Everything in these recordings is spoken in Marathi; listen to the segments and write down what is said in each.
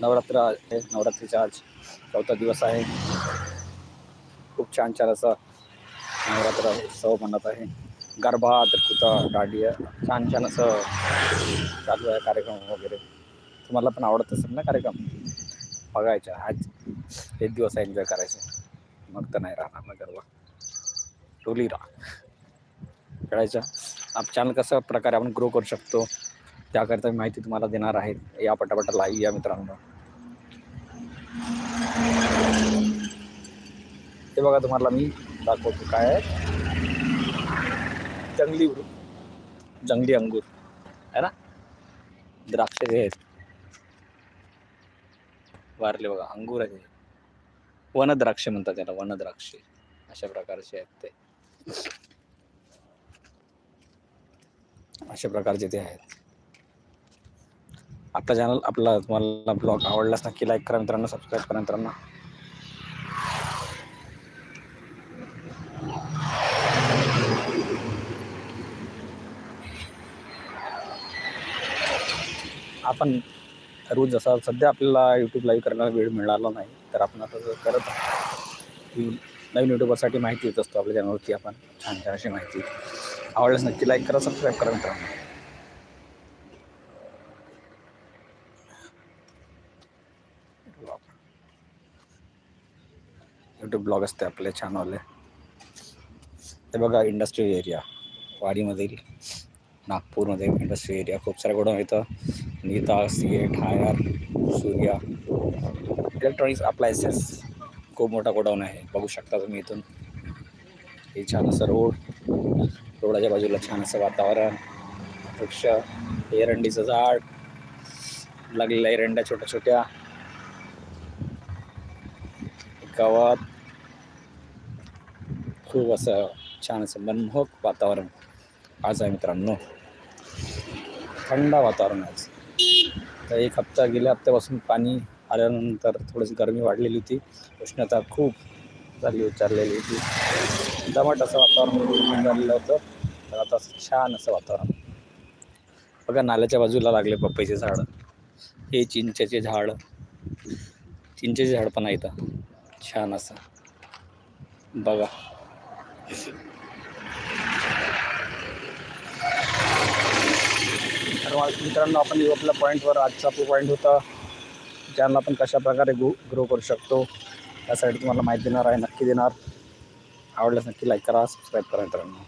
नवरात्र आहे. नवरात्रीचा आज चौथा दिवस आहे. खूप छान छान असं नवरात्र उत्सव म्हणत आहे. गरबा तरकुता दांडिया छान छान असं चालू आहे कार्यक्रम वगैरे. तुम्हाला पण आवडत असेल ना कार्यक्रम? बघायचा. आज एक दिवस एन्जॉय करायचं. मग तर नाही राहणार ना गरबा. टोली राहा खेळायचं. आप चॅनल कसं प्रकारे आपण ग्रो करू शकतो? त्याकरिता मी माहिती तुम्हाला देणार आहे. या पटापट लाईव्ह या मित्रांनो. हे बघा तुम्हाला मी दाखवतो काय आहे. जंगली वृ- जंगली अंगूर. आहे ना? द्राक्ष जे आहेत. वारले बघा अंगूर आहे वनद्राक्ष म्हणतात त्याला वनद्राक्ष. अशा प्रकारचे आहेत ते. अशा प्रकारचे ते आहेत. आपला चॅनल आपला तुम्हाला ब्लॉग आवडलाच नक्की लाईक करा मित्रांनो सबस्क्राईब करा मित्रांनो. आपण रोज जसा सध्या आपल्याला यूट्यूब लाईव्ह करण्याला वेळ मिळाला नाही तर आपण आता जर करत नवीन यूट्यूबरसाठी माहिती येत असतो आपल्या चॅनलवरती आपण छान छान अशी माहिती. आवडल्यास नक्की लाईक करा सबस्क्राईब करा मित्रांनो. ब्लॉग असते आपले छानवाले ते बघा इंडस्ट्रियल एरिया वाडीमधील नागपूरमध्ये इंडस्ट्रियल एरिया खूप साऱ्या गोडाऊन येतं नीता सी हायर सूर्या इलेक्ट्रॉनिक्स अप्लायन्सेस खूप मोठा गोडाऊन आहे. बघू शकता तुम्ही इथून. हे छान असं रोड रोडाच्या बाजूला छान असं वातावरण. वृक्ष एरंडीचं झाड. लागलेल्या एरंड्या छोट्या छोट्या गावात. खूप असं छान असं मनमोहक वातावरण आज आहे मित्रांनो. थंड वातावरण आहे आज. तर एक हप्ता गेल्या हप्त्यापासून पाणी आल्यानंतर थोडीशी गरमी वाढलेली होती. उष्णता खूप झाली उच्चारलेली होती. दमट असं वातावरण झालेलं होतं. तर आता असं छान असं वातावरण. बघा नाल्याच्या बाजूला लागले पपईचे झाड. हे चिंचेचे झाड. चिंचेचे झाड पण आहे इथं छान असं. बघा. तर मित्रांनो आपण येऊ आपल्या पॉईंटवर आजचा आपला पॉईंट होता ज्यांना आपण कशा प्रकारे ग्रो ग्रो करू शकतो त्यासाठी तुम्हाला माहिती देणार आहे नक्की देणार. आवडल्यास नक्की लाईक करा सबस्क्राईब करा मित्रांनो.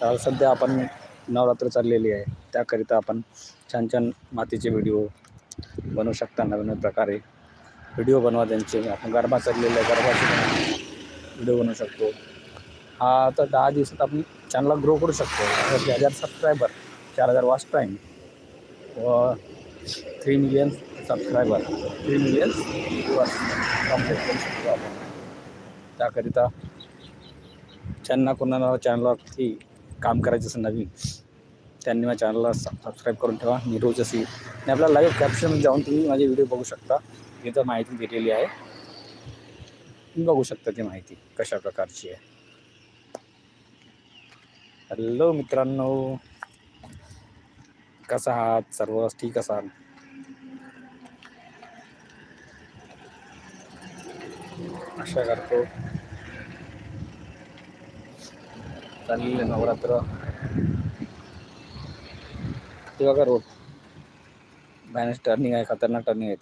तर सध्या आपण नवरात्र चाललेली आहे त्याकरिता आपण छान छान मातीचे व्हिडिओ बनवू शकता नवीन प्रकारे. व्हिडिओ बनवा त्यांचे. आपण गरबा चाललेला आहे गरबाचे व्हिडिओ बनवू शकतो. हा आता दहा दिवसात आपण चॅनलला ग्रो करू शकतो. एक हजार सबस्क्रायबर चार हजार वॉच टाईम व three million subscriber three million viewers complete करू शकतो आपण. त्याकरिता ज्यांना कोणाला चॅनलवरती काम करायचं असं नवीन त्यांनी माझ्या चॅनलला सबस्क्राईब करून ठेवा. मी रोज अशी आणि आपल्या लाईव्ह कॅप्शन जाऊन तुम्ही माझे व्हिडिओ बघू शकता. तिथं माहिती दिलेली आहे. तुम्ही बघू शकता ती माहिती कशा प्रकारची आहे. हॅलो मित्रांनो. कसा आहात सर्व? ठीक असाल? आशा करतो. चाललेलं नवरात्र. ते बघा रोड बॅनस टर्निंग आहे खतरनाक टर्निंग आहे.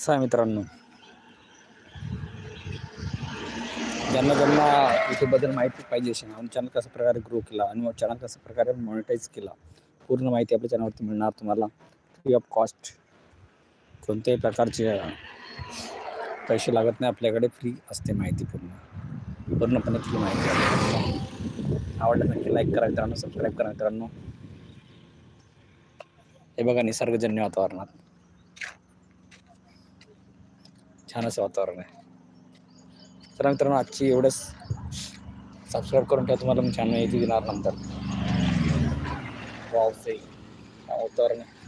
असं आहे मित्रांनो. ज्यांना ज्यांना यूट्यूबबद्दल माहिती पाहिजे असेल आणि चॅनल कशा प्रकारे ग्रो केला आणि मग चॅनल कशा प्रकारे मॉनिटाईज केला पूर्ण माहिती आपल्या चॅनलवरती मिळणार तुम्हाला. फ्री ऑफ कॉस्ट कोणत्याही प्रकारचे पैसे लागत नाही आपल्याकडे फ्री असते माहिती पूर्ण. पूर्णपणे फ्री माहिती आवडलं नक्की लाईक करा मित्रांनो सबस्क्राईब करा मित्रांनो. हे बघा निसर्गजन्य वातावरणात. छान असं वातावरण आहे. तर मित्रांनो आजची एवढंच. सबस्क्राईब करून ठेवा तुम्हाला मी छान माहिती देणार नंतर. वाव वातावरण आहे.